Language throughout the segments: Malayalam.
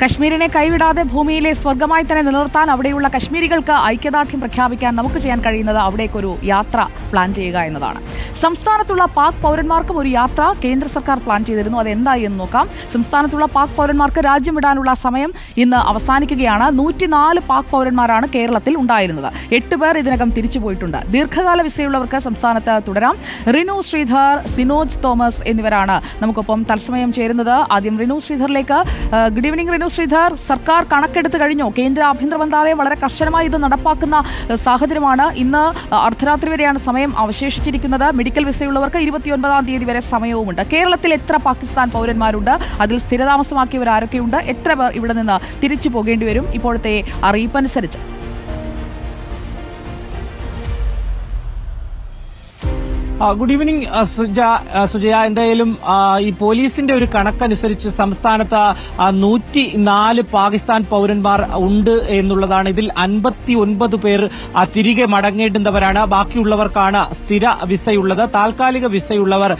കശ്മീരിനെ കൈവിടാതെ ഭൂമിയിലെ സ്വർഗമായി തന്നെ നിലനിർത്താൻ അവിടെയുള്ള കശ്മീരികൾക്ക് ഐക്യദാർഢ്യം പ്രഖ്യാപിക്കാൻ നമുക്ക് ചെയ്യാൻ കഴിയുന്നത് അവിടേക്കൊരു യാത്ര പ്ലാൻ ചെയ്യുക എന്നതാണ്. സംസ്ഥാനത്തുള്ള പാക് പൗരന്മാർക്കും ഒരു യാത്ര കേന്ദ്ര സർക്കാർ പ്ലാൻ ചെയ്തിരുന്നു. അത് എന്തായി എന്ന് നോക്കാം. സംസ്ഥാനത്തുള്ള പാക് പൗരന്മാർക്ക് രാജ്യം വിടാനുള്ള സമയം ഇന്ന് അവസാനിക്കുകയാണ്. നൂറ്റിനാല് പാക് പൗരന്മാരാണ് കേരളത്തിൽ ഉണ്ടായിരുന്നത്. എട്ട് പേർ ഇതിനകം തിരിച്ചുപോയിട്ടുണ്ട് ദീർഘകാല വിസയുള്ളവർക്ക് സംസ്ഥാനത്ത് തുടരാം. റിനു ശ്രീധർ സിനോജ് തോമസ് എന്നിവരാണ് നമുക്കൊപ്പം തത്സമയം ചേരുന്നത്. ആദ്യം റിനു ശ്രീധറിലേക്ക്. ഗുഡ് ഈവനിംഗ് റിനു ശ്രീധർ സർക്കാർ കണക്കെടുത്ത് കഴിഞ്ഞോ. കേന്ദ്ര ആഭ്യന്തര മന്ത്രാലയം വളരെ കർശനമായി ഇത് നടപ്പാക്കുന്ന സാഹചര്യമാണ്. ഇന്ന് അർദ്ധരാത്രി വരെയാണ് സമയം അവശേഷിച്ചിരിക്കുന്നത്. മെഡിക്കൽ വിസയുള്ളവർക്ക് ഇരുപത്തിയൊൻപതാം തീയതി വരെ സമയവുമുണ്ട്. കേരളത്തിൽ എത്ര പാകിസ്ഥാൻ പൗരന്മാരുണ്ട്? അതിൽ സ്ഥിരതാമസമാക്കിയവർ ആരൊക്കെയുണ്ട് എത്ര പേർ ഇവിടെ നിന്ന് തിരിച്ചു പോകേണ്ടി വരും? ഇപ്പോഴത്തെ അറിയിപ്പനുസരിച്ച്. Good evening Suja Sujaya. എന്തായാലും ഈ പോലീസിന്റെ ഒരു കണക്കനുസരിച്ച് സംസ്ഥാനത്ത് നൂറ്റി നാല് പാകിസ്ഥാൻ പൌരന്മാർ ഉണ്ട് എന്നുള്ളതാണ്. ഇതിൽ അൻപത്തി ഒൻപത് പേർ തിരികെ മടങ്ങേണ്ടുന്നവരാണ്. ബാക്കിയുള്ളവർക്കാണ് സ്ഥിര വിസയുള്ളത്. താൽക്കാലിക വിസയുള്ളവർ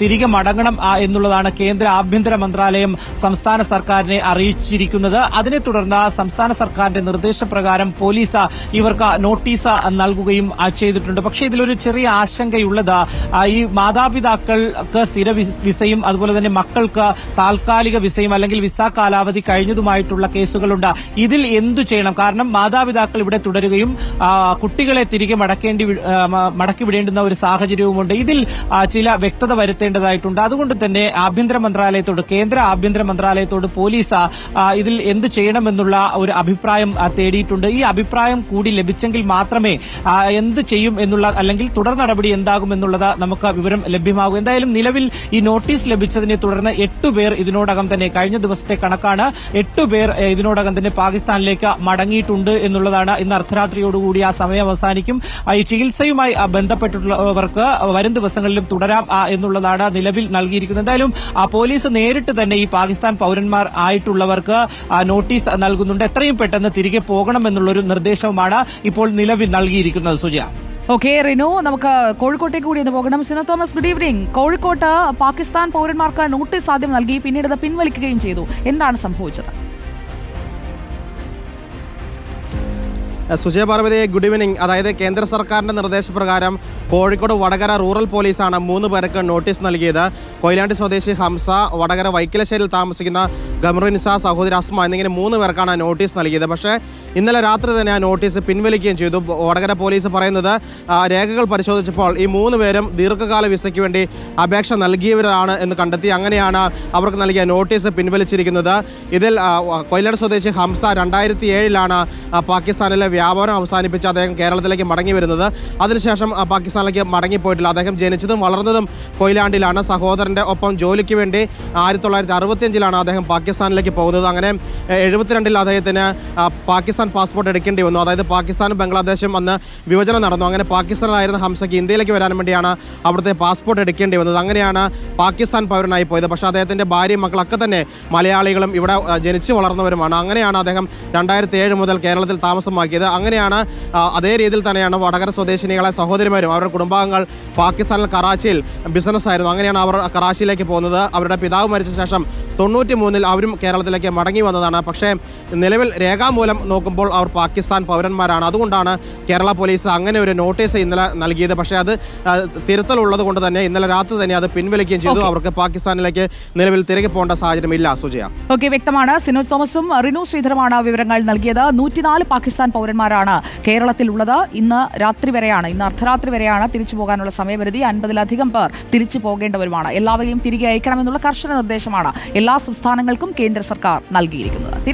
തിരികെ മടങ്ങണം എന്നുള്ളതാണ് കേന്ദ്ര ആഭ്യന്തര മന്ത്രാലയം സംസ്ഥാന സർക്കാരിനെ അറിയിച്ചിരിക്കുന്നത്. അതിനെ തുടർന്ന് സംസ്ഥാന സർക്കാരിന്റെ നിർദ്ദേശപ്രകാരം പോലീസ് ഇവർക്ക് നോട്ടീസ് നൽകുകയും ചെയ്തിട്ടുണ്ട്. പക്ഷേ ഇതിലൊരു ചെറിയ ആശങ്കയുള്ളത് ഈ മാതാപിതാക്കൾക്ക് സ്ഥിര വിസ- വിസയും അതുപോലെ തന്നെ മക്കൾക്ക് താൽക്കാലിക വിസയും അല്ലെങ്കിൽ വിസ കാലാവധി കഴിഞ്ഞതുമായിട്ടുള്ള കേസുകളുണ്ട്. ഇതിൽ എന്തു ചെയ്യണം? കാരണം മാതാപിതാക്കൾ ഇവിടെ തുടരുകയും കുട്ടികളെ തിരികെ മടക്കേണ്ടി മടക്കി വിടേണ്ടുന്ന ഒരു സാഹചര്യവുമുണ്ട്. ഇതിൽ ചില വ്യക്തത വരുത്തേണ്ടതായിട്ടുണ്ട്. അതുകൊണ്ട് തന്നെ ആഭ്യന്തര മന്ത്രാലയത്തോട് കേന്ദ്ര ആഭ്യന്തര മന്ത്രാലയത്തോട് പോലീസ് ഇതിൽ എന്ത് ചെയ്യണമെന്നുള്ള ഒരു അഭിപ്രായം തേടിയിട്ടുണ്ട്. ഈ അഭിപ്രായം കൂടി ലഭിച്ചെങ്കിൽ മാത്രമേ എന്ത് ചെയ്യും എന്നുള്ള അല്ലെങ്കിൽ തുടർ നടപടി എന്താകും എന്നുള്ളത് നമുക്ക് വിവരം ലഭ്യമാകും. എന്തായാലും നിലവിൽ ഈ നോട്ടീസ് ലഭിച്ചതിനെ തുടർന്ന് എട്ട് പേർ ഇതിനോടകം തന്നെ കഴിഞ്ഞ ദിവസത്തെ കണക്കാണ് എട്ട് പേർ ഇതിനോടകം തന്നെ പാകിസ്ഥാനിലേക്ക് മടങ്ങിയിട്ടുണ്ട് എന്നുള്ളതാണ് ഇന്ന് അർദ്ധരാത്രിയോടുകൂടി ആ സമയം അവസാനിക്കും. ഈ ചികിത്സയുമായി ബന്ധപ്പെട്ടുള്ളവർക്ക് വരും ദിവസങ്ങളിലും തുടരാം എന്നുള്ളതാണ് നിലവിൽ നൽകിയിരിക്കുന്നത്. എന്തായാലും പോലീസ് നേരിട്ട് തന്നെ ഈ പാകിസ്ഥാൻ പൌരന്മാർ ആയിട്ടുള്ളവർക്ക് നോട്ടീസ് നൽകുന്നുണ്ട്. എത്രയും പെട്ടെന്ന് തിരികെ പോകണമെന്നുള്ളൊരു നിർദ്ദേശവുമാണ് ഇപ്പോൾ നിലവിൽ നൽകിയിരിക്കുന്നത്. സുജയ. ഓക്കെ റിനു നമുക്ക് കോഴിക്കോട്ടേക്ക് കൂടി ഒന്ന് പോകണം. സിനോ തോമസ് ഗുഡ് ഈവനിംഗ് കോഴിക്കോട്ട് പാകിസ്ഥാൻ പൗരന്മാർക്ക് നോട്ടീസ് ആദ്യം നൽകി പിന്നീട് അത് പിൻവലിക്കുകയും ചെയ്തു. എന്താണ് സംഭവിച്ചത്? സുജയ പാർവതി ഗുഡ് ഈവനിങ് അതായത് കേന്ദ്ര സർക്കാരിന്റെ നിർദ്ദേശപ്രകാരം കോഴിക്കോട് വടകര റൂറൽ പോലീസാണ് മൂന്ന് പേർക്ക് നോട്ടീസ് നൽകിയത്. കൊയിലാണ്ടി സ്വദേശി ഹംസ വടകര വൈക്കിലശ്ശേരിയിൽ താമസിക്കുന്ന ഗമറുനിസ സഹോദരി അസ്മ എന്നിങ്ങനെ മൂന്ന് പേർക്കാണ് നോട്ടീസ് നൽകിയത്. പക്ഷേ ഇന്നലെ രാത്രി തന്നെ ആ നോട്ടീസ് പിൻവലിക്കുകയും ചെയ്തു. വടകര പോലീസ് പറയുന്നത് ആ, രേഖകൾ പരിശോധിച്ചപ്പോൾ ഈ മൂന്ന് പേരും ദീർഘകാല വിസയ്ക്ക് വേണ്ടി അപേക്ഷ നൽകിയവരാണ് എന്ന് കണ്ടെത്തി അങ്ങനെയാണ് അവർക്ക് നൽകിയ നോട്ടീസ് പിൻവലിച്ചിരിക്കുന്നത്. ഇതിൽ കൊയിലാട് സ്വദേശി ഹംസ രണ്ടായിരത്തി ഏഴിലാണ് പാകിസ്ഥാനിലെ വ്യാപാരം അവസാനിപ്പിച്ച് അദ്ദേഹം കേരളത്തിലേക്ക് മടങ്ങി വരുന്നത്. അതിനുശേഷം ആ, പാകിസ്ഥാനിലേക്ക് മടങ്ങിപ്പോയിട്ടില്ല. അദ്ദേഹം ജനിച്ചതും വളർന്നതും കൊയിലാണ്ടിലാണ്. സഹോദരന്റെ ഒപ്പം ജോലിക്ക് വേണ്ടി ആയിരത്തി തൊള്ളായിരത്തി അറുപത്തിയഞ്ചിലാണ് അദ്ദേഹം പാകിസ്ഥാനിലേക്ക് പോകുന്നത്. അങ്ങനെ എഴുപത്തിരണ്ടിൽ അദ്ദേഹത്തിന് പാകിസ്ഥാൻ പാസ്പോർട്ട് എടുക്കേണ്ടി വന്നു. അതായത് പാകിസ്ഥാനും ബംഗ്ലാദേശും അന്ന് വിഭജനം നടന്നു. അങ്ങനെ പാകിസ്ഥാനിലായിരുന്ന ഹംസയ്ക്ക് ഇന്ത്യയിലേക്ക് വരാൻ വേണ്ടിയാണ് അവിടുത്തെ പാസ്പോർട്ട് എടുക്കേണ്ടി വന്നത്. അങ്ങനെയാണ് പാകിസ്ഥാൻ പൗരനായി പോയത്. പക്ഷേ അദ്ദേഹത്തിന്റെ ഭാര്യയും മക്കളൊക്കെ തന്നെ മലയാളികളും ഇവിടെ ജനിച്ചു വളർന്നവരുമാണ്. അങ്ങനെയാണ് അദ്ദേഹം രണ്ടായിരത്തി ഏഴ് മുതൽ കേരളത്തിൽ താമസമാക്കിയത്. അങ്ങനെയാണ് അതേ രീതിയിൽ തന്നെയാണ് വടകര സ്വദേശിനികളെ സഹോദരിമാരും അവരുടെ കുടുംബാംഗങ്ങൾ പാകിസ്ഥാനിൽ കറാച്ചിയിൽ ബിസിനസ് ആയിരുന്നു. അങ്ങനെയാണ് അവർ കറാച്ചിയിലേക്ക് പോകുന്നത്. അവരുടെ പിതാവ് മരിച്ച ശേഷം തൊണ്ണൂറ്റി മൂന്നിൽ അവരും കേരളത്തിലേക്ക് മടങ്ങി വന്നതാണ്. പക്ഷേ നിലവിൽ രേഖാമൂലം നോക്കുമ്പോൾ അവർ പാകിസ്ഥാൻ പൗരന്മാരാണ്. അതുകൊണ്ടാണ് കേരള പോലീസ് അങ്ങനെ ഒരു നോട്ടീസ് ഇന്നലെ നൽകിയത്. പക്ഷേ അത് തിരുത്തൽ തിരുത്തലുള്ളത് കൊണ്ട് തന്നെ ഇന്നലെ രാത്രി തന്നെ അത് പിൻവലിക്കുകയും ചെയ്തു. അവർക്ക് പാകിസ്ഥാനിലേക്ക് നിലവിൽ തിരികെ പോകേണ്ട സാഹചര്യമില്ല സുജയ. ഓക്കെ വ്യക്തമാണ്. സിനോസ് തോമസും റിനു ശ്രീധരമാണ് വിവരങ്ങൾ നൽകിയത്. നൂറ്റിനാല് പാകിസ്ഥാൻ പൗരന്മാരാണ് കേരളത്തിലുള്ളത്. ഇന്ന് രാത്രി വരെയാണ് ഇന്ന് അർദ്ധരാത്രി വരെയാണ് തിരിച്ചു പോകാനുള്ള സമയപരിധി. അൻപതിലധികം പേർ തിരിച്ചു പോകേണ്ടവരുമാണ്. എല്ലാവരെയും തിരികെ അയക്കണമെന്നുള്ള കർശന നിർദ്ദേശമാണ്. എല്ലാ സംസ്ഥാനങ്ങൾക്കും കേന്ദ്ര സർക്കാർ നൽകിയിരിക്കുന്നത്.